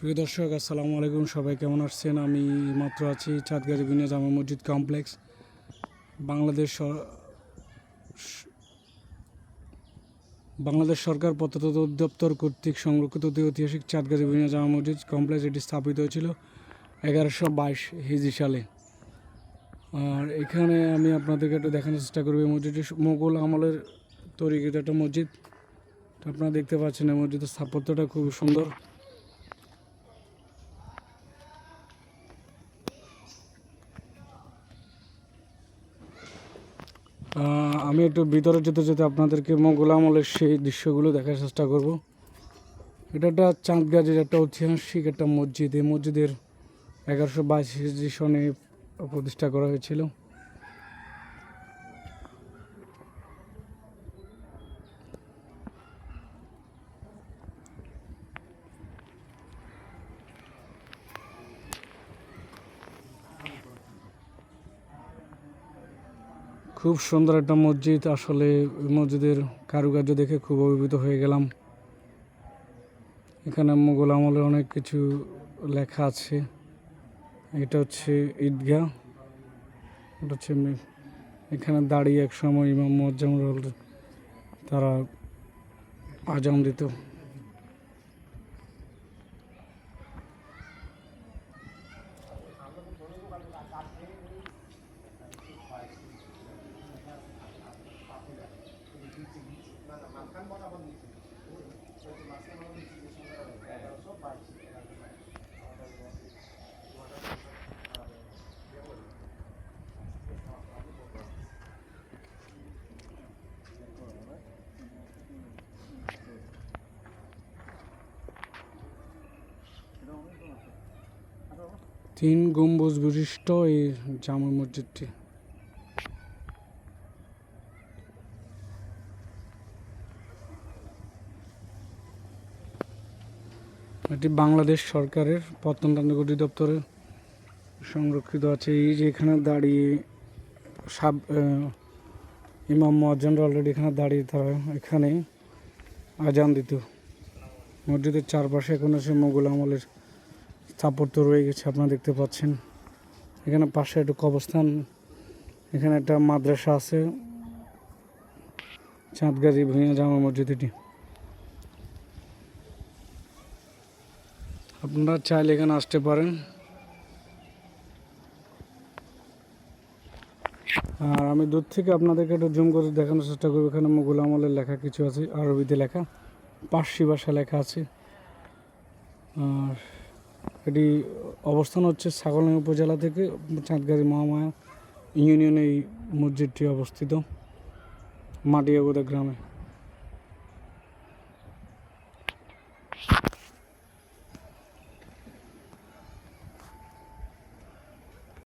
প্রিয় দর্শক, আসসালামু আলাইকুম। সবাই কেমন আসছেন আমি মাত্র আছি চাঁদগাড়ি বিনা জামা মসজিদ কমপ্লেক্স, বাংলাদেশ বাংলাদেশ সরকার প্রত্নতত্ত্ব অধিদপ্তর কর্তৃক সংরক্ষিত ঐতিহাসিক চাঁদগাড়ি বিনা জামা মসজিদ কমপ্লেক্স এটি স্থাপিত হয়েছিল এগারোশো বাইশ হিজি সালে। আর এখানে আমি আপনাদেরকে একটু দেখানোর চেষ্টা করব, এই মসজিদটি মোগল আমলের তৈরিকৃত একটা মসজিদ। আপনারা দেখতে পাচ্ছেন এই মসজিদের স্থাপত্যটা খুব সুন্দর। আমি একটু ভিতরে যেতে যেতে আপনাদেরকে মোগল আমলের সেই দৃশ্যগুলো দেখার চেষ্টা করব। এটা একটা চাঁদগাজের একটা ঐতিহাসিক একটা মসজিদ। এই মসজিদের এগারোশো বাইশ সনে প্রতিষ্ঠা করা হয়েছিল। খুব সুন্দর একটা মসজিদ। আসলে মসজিদের কারুকার্য দেখে খুব অভিভূত হয়ে গেলাম। এখানে মোগল আমলের অনেক কিছু লেখা আছে। এটা হচ্ছে ঈদগাহ। এটা হচ্ছে এখানে দাঁড়িয়ে এক সময় ইমাম মোয়াজ্জেমুল তারা আজাম দিত। তিন গম্বুজ বিশিষ্ট এই জামা মসজিদটি। এটি বাংলাদেশ সরকারের প্রত্নতান্ত্রিক অধিদপ্তরে সংরক্ষিত আছে। এই যে এখানে দাঁড়িয়ে সাব ইমাম মহাজনরা অলরেডি এখানে দাঁড়িয়ে, তারা এখানে আজান দিত। মসজিদের চারপাশে এখন আছে মোগল আমলের স্থাপত্য রয়ে গেছে, আপনারা দেখতে পাচ্ছেন। এখানে পাশে একটু কবস্থান এখানে একটা মাদ্রাসা আছে। চাঁদগাজি ভুঁইয়া জামা মসজিদ এটি। আপনারা চাইলে এখানে আসতে পারেন। আর আমি দূর থেকে আপনাদেরকে একটু জুম করে দেখানোর চেষ্টা করব। এখানে মুঘল আমলের লেখা কিছু আছে, আরবিতে লেখা, পার্সি ভাষা লেখা আছে। আর এটি অবস্থান হচ্ছে ছাগলনাই উপজেলা থেকে চাঁদগাড়ি মহামায়া ইউনিয়নে এই মসজিদটি অবস্থিত মাটিয়াগোদা গ্রামে।